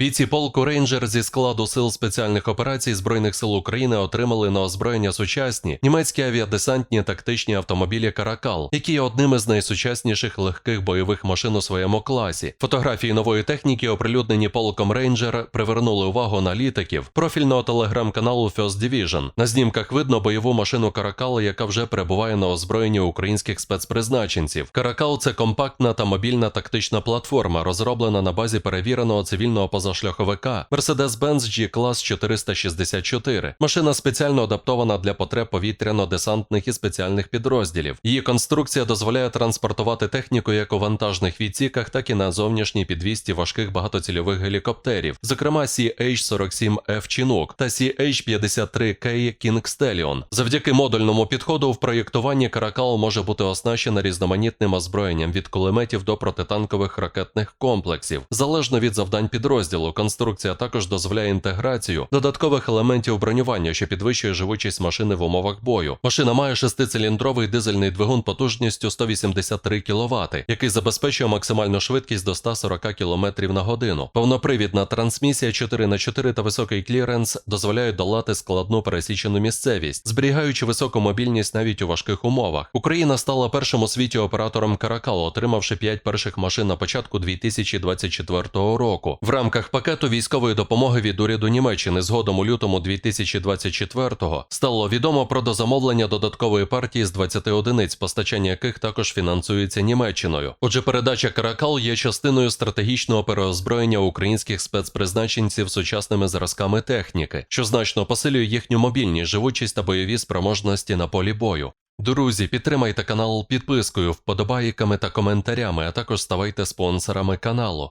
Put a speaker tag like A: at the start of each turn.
A: Бійці полку Рейнджер зі складу сил спеціальних операцій Збройних сил України отримали на озброєння сучасні німецькі авіадесантні тактичні автомобілі Каракал, які є одним із найсучасніших легких бойових машин у своєму класі. Фотографії нової техніки, оприлюднені полком Рейнджер, привернули увагу аналітиків профільного телеграм-каналу First Division. На знімках видно бойову машину Каракал, яка вже перебуває на озброєнні українських спецпризначенців. Каракал це компактна та мобільна тактична платформа, розроблена на базі перевіреного цивільного позашляховика Mercedes-Benz G-Class 464. Машина спеціально адаптована для потреб повітряно-десантних і спеціальних підрозділів. Її конструкція дозволяє транспортувати техніку як у вантажних відсіках, так і на зовнішній підвісті важких багатоцільових гелікоптерів, зокрема CH-47F Chinook та CH-53K King Stallion. Завдяки модульному підходу в проєктуванні Каракал може бути оснащена різноманітним озброєнням від кулеметів до протитанкових ракетних комплексів, залежно від завдань підрозділу. Конструкція також дозволяє інтеграцію додаткових елементів бронювання, що підвищує живучість машини в умовах бою. Машина має шестициліндровий дизельний двигун потужністю 183 кВт, який забезпечує максимальну швидкість до 140 км на годину. Повнопривідна трансмісія 4х4 та високий кліренс дозволяють долати складну пересічену місцевість, зберігаючи високу мобільність навіть у важких умовах. Україна стала першим у світі оператором Каракал, отримавши 5 перших машин на початку 2024 року. В рамках пакету військової допомоги від уряду Німеччини згодом у лютому 2024-го стало відомо про дозамовлення додаткової партії з 20 одиниць, постачання яких також фінансується Німеччиною. Отже, передача Каракал є частиною стратегічного переозброєння українських спецпризначенців сучасними зразками техніки, що значно посилює їхню мобільність, живучість та бойові спроможності на полі бою. Друзі, підтримайте канал підпискою, вподобайками та коментарями, а також ставайте спонсорами каналу.